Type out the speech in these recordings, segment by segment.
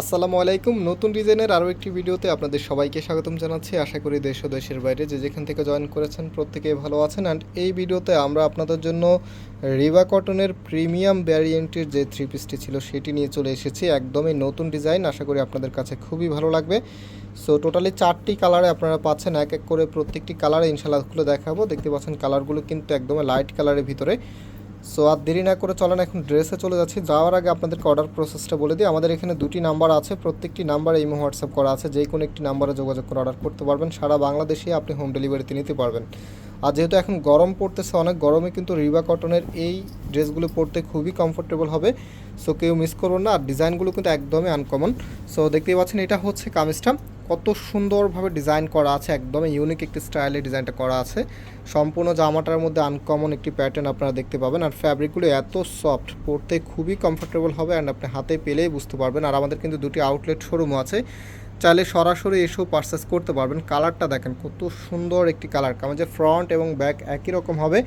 আসসালামু আলাইকুম। নতুন ডিজাইনের আরও একটি ভিডিওতে আপনাদের সবাইকে স্বাগতম জানাচ্ছি। আশা করি দেশ ও দেশের বাইরে যে যেখান থেকে জয়েন করেছেন প্রত্যেকে ভালো আছেন। অ্যান্ড এই ভিডিওতে আমরা আপনাদের জন্য রিবা কটনের প্রিমিয়াম ভ্যারিয়েন্টের যে থ্রি পিসটি ছিল সেটি নিয়ে চলে এসেছি। একদমই নতুন ডিজাইন। আশা করি আপনাদের কাছে খুবই ভালো লাগবে। সো টোটালি চারটি কালারে আপনারা পাচ্ছেন। এক এক করে প্রত্যেকটি কালারে ইনশাল্লাহ খুলে দেখাবো। দেখতে পাচ্ছেন কালারগুলো কিন্তু একদমই লাইট কালারের ভিতরে। সো আর দেরি না করে চলেন, এখন ড্রেসে চলে যাচ্ছি। যাওয়ার আগে আপনাদেরকে অর্ডার প্রসেসটা বলে দিই। আমাদের এখানে দুটি নাম্বার আছে, প্রত্যেকটি নাম্বারে ইমো হোয়াটসঅ্যাপ করা আছে। যে কোনো একটি নাম্বারে যোগাযোগ করে অর্ডার করতে পারবেন। সারা বাংলাদেশে আপনি হোম ডেলিভারিতে নিতে পারবেন। আর যেহেতু এখন গরম পড়তেছে, অনেক গরমে কিন্তু রিবা কটনের এই ড্রেসগুলো পরতে খুবই কমফোর্টেবল হবে। সো কেউ মিস করবেন না। আর ডিজাইনগুলো কিন্তু একদমই আনকমন সো দেখতেই পাচ্ছেন এটা হচ্ছে কামিজটা। কত সুন্দরভাবে ডিজাইন করা আছে, একদমই ইউনিক একটি স্টাইলে ডিজাইনটা করা আছে। সম্পূর্ণ জামাটার মধ্যে আনকমন একটি প্যাটার্ন আপনারা দেখতে পাবেন। আর ফ্যাব্রিকগুলো এত সফট পরতে খুবই কমফোর্টেবল হবে। অ্যান্ড আপনি হাতে পেলেই বুঝতে পারবেন। আর আমাদের কিন্তু দুটি আউটলেট শোরুমও আছে। চাইলে সরাসরি এসেও পারচেস করতে পারবেন। কালারটা দেখেন, কত সুন্দর একটি কালার কামাজের ফ্রন্ট এবং ব্যাক একই রকম হবে।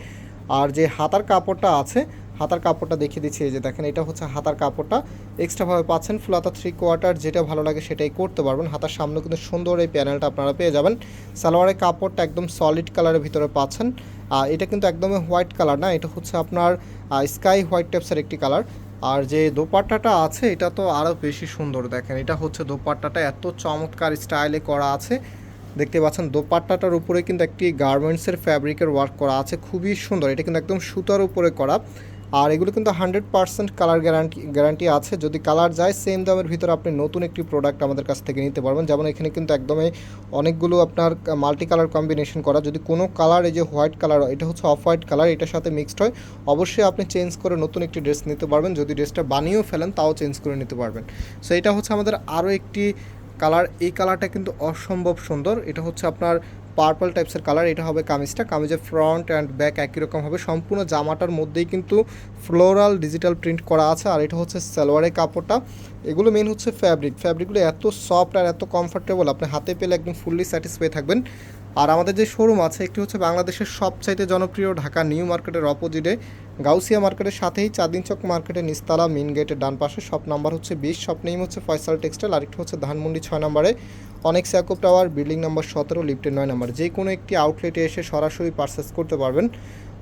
আর যে হাতার কাপড়টা আছে, হাতার কাপড়টা দেখিয়ে দিচ্ছি। এই যে দেখেন, এটা হচ্ছে হাতার কাপড়টা। এক্সট্রাভাবে পাচ্ছেন ফুল হাতা থ্রি কোয়ার্টার যেটা ভালো লাগে সেটাই করতে পারবেন। হাতার সামনে কিন্তু সুন্দর এই প্যানেলটা আপনারা পেয়ে যাবেন। সালোয়ারের কাপড়টা একদম সলিড কালারের ভিতরে পাচ্ছেন। আর এটা কিন্তু একদমই হোয়াইট কালার না, এটা হচ্ছে আপনার স্কাই হোয়াইট টাইপসের একটি কালার আর যে দোপাট্টাটা আছে, এটা তো আরও বেশি সুন্দর দেখেন। এটা হচ্ছে দোপাট্টাটা, এত চমৎকার স্টাইলে করা আছে। দেখতে পাচ্ছেন, দোপাট্টাটার উপরে কিন্তু একটি গার্মেন্টসের ফ্যাব্রিকের ওয়ার্ক করা আছে। খুবই সুন্দর, এটা কিন্তু একদম সুতার উপরে করা। আর এগুলো কিন্তু hundred percent colour guarantee guarantee আছে। যদি কালার যায় সেম দামের ভিতরে আপনি নতুন একটি প্রোডাক্ট আমাদের কাছ থেকে নিতে পারবেন। যেমন এখানে কিন্তু একদমই অনেকগুলো আপনার মাল্টি কালার কম্বিনেশন করা। যদি কোনো কালার এই যে হোয়াইট কালার এটা হচ্ছে অফ হোয়াইট কালার এটার সাথে মিক্সড হয়, অবশ্যই আপনি চেঞ্জ করে নতুন একটি ড্রেস নিতে পারবেন। যদি ড্রেসটা বানিয়েও ফেলেন, তাও চেঞ্জ করে নিতে পারবেন। সো এটা হচ্ছে আমাদের আরও একটি কালার এই কালারটা কিন্তু অসম্ভব সুন্দর। এটা হচ্ছে আপনার পার্পল টাইপসের কালার এটা হবে কামিজটা। কামিজের ফ্রন্ট অ্যান্ড ব্যাক একই রকম হবে। সম্পূর্ণ জামাটার মধ্যেই কিন্তু ফ্লোরাল ডিজিটাল প্রিন্ট করা আছে, আর এটা হচ্ছে সালোয়ারের কাপড়টা। এগুলো মেন হচ্ছে ফ্যাব্রিক ফ্যাব্রিকগুলো এত সফট আর এত কমফর্টেবল আপনি হাতে পেলে একদম ফুললি স্যাটিসফাই থাকবেন। আর আমাদের যে শোরুম আছে, একটি হচ্ছে বাংলাদেশের সবচাইতে জনপ্রিয় ঢাকা নিউ মার্কেটের অপোজিটে। গাউসিয়া মার্কেটের সাথেই চাঁদিন চক মার্কেটের নিস্তালা মেন গেটের ডান পাশে। শপ নাম্বার হচ্ছে বিশ শপ নেম হচ্ছে ফয়সাল টেক্সটাইল আরেকটি হচ্ছে ধানমন্ডি ছয় নম্বরে। অনেক স্যাকোপ টাওয়ার বিল্ডিং নাম্বার সতেরো লিফটের নয় নাম্বার। যে কোনো একটি আউটলেটে এসে সরাসরি পারচেস করতে পারবেন।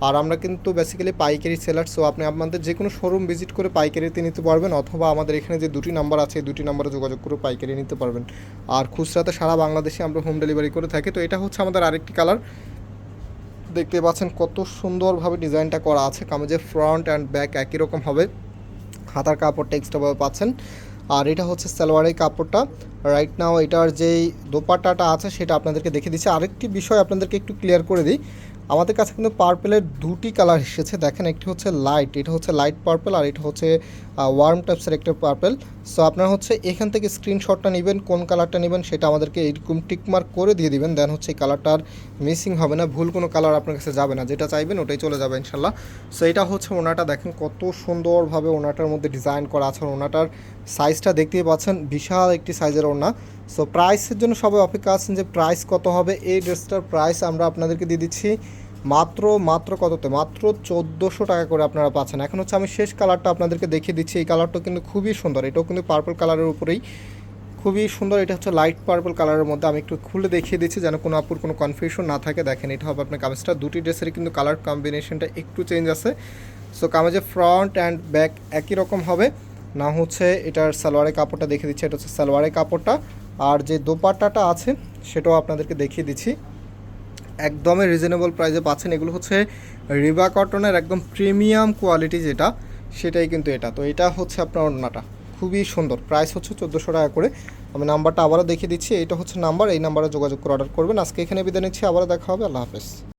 আর আমরা কিন্তু বেসিক্যালি পাইকারি সেলার সো আপনি আপনাদের যে কোনো শোরুম ভিজিট করে পাইকারিতে নিতে পারবেন, অথবা আমাদের এখানে যে দুটি নাম্বার আছে দুটি নাম্বারে যোগাযোগ করে পাইকারি নিতে পারবেন। আর খুচরাতে সারা বাংলাদেশে আমরা হোম ডেলিভারি করে থাকি, তো এটা হচ্ছে আমাদের আরেকটি কালার দেখতে পাচ্ছেন কত সুন্দরভাবে ডিজাইনটা করা আছে, কামিজের ফ্রন্ট অ্যান্ড ব্যাক একই রকম হবে। হাতার কাপড়টা এক্সট্রাভাবে পাচ্ছেন। আর এটা হচ্ছে সালোয়ারের কাপড়টা। রাইট নাও এটার যেই দোপাট্টাটা আছে, সেটা আপনাদেরকে দেখে দিচ্ছি। আরেকটি বিষয় আপনাদেরকে একটু ক্লিয়ার করে দিই। আমাদের কাছে কিন্তু পার্পেলের দুটি কালার এসেছে। দেখেন, একটি হচ্ছে লাইট এটা হচ্ছে লাইট পার্পেল আর এটা হচ্ছে ওয়ার্ম টাইপসের একটা পার্পেল সো আপনারা হচ্ছে এখান থেকে স্ক্রিনশটটা নেবেন, কোন কালারটা নেবেন সেটা আমাদেরকে এইরকম টিকমার্ক করে দিয়ে দিবেন। দেন হচ্ছে এই কালারটার মিসিং হবে না, ভুল কোনো কালার আপনার কাছে যাবে না। যেটা চাইবেন ওটাই চলে যাবে, ইনশাল্লাহ। সো এটা হচ্ছে ওনাটা। দেখেন, কত সুন্দরভাবে ওনাটার মধ্যে ডিজাইন করা আছে। ওনাটার সাইজটা দেখতেই পাচ্ছেন, বিশাল একটি সাইজের ওনা সো প্রাইসের জন্য সবাই অপেক্ষা আছেন যে প্রাইস কত হবে। এই ড্রেসটার প্রাইস আমরা আপনাদেরকে দিয়ে দিচ্ছি মাত্র মাত্র কততে? মাত্র চোদ্দোশো টাকা করে আপনারা পাচ্ছেন। এখন হচ্ছে আমি শেষ কালারটা আপনাদেরকে দেখিয়ে দিচ্ছি। এই কালারটা কিন্তু খুবই সুন্দর। এটাও কিন্তু পার্পল কালারের উপরেই। খুবই সুন্দর। এটা হচ্ছে লাইট পার্পল কালারের মধ্যে। আমি একটু খুলে দেখিয়ে দিচ্ছি যেন কোনো আপুর কোনো কনফিউশন না থাকে। দেখেন, এটা হবে আপনার কামিজটা। দুটি ড্রেসের কিন্তু কালার কম্বিনেশনটা একটু চেঞ্জ আছে। সো কামিজের ফ্রন্ট অ্যান্ড ব্যাক একই রকম হবে। না হচ্ছে এটার সালোয়ারের কাপড়টা দেখিয়ে দিচ্ছি। এটা হচ্ছে সালোয়ারের কাপড়টা। আর যে দোপাট্টাটা আছে, সেটাও আপনাদেরকে দেখিয়ে দিচ্ছি। একদমই রিজনেবল প্রাইসে পাচ্ছেন। এগুলো হচ্ছে রিবা কটনের একদম প্রিমিয়াম কোয়ালিটি যেটা, সেটাই কিন্তু এটা। তো এটা হচ্ছে আপনার অন্যটা খুবই সুন্দর। প্রাইস হচ্ছে চোদ্দোশো টাকা করে। আমি নাম্বারটা আবারও দেখিয়ে দিচ্ছি। এটা হচ্ছে নাম্বার। এই নাম্বারে যোগাযোগ করে অর্ডার করবেন। আজকে এখানে বিদায় নিচ্ছি। আবারও দেখা হবে। আল্লাহ হাফেজ।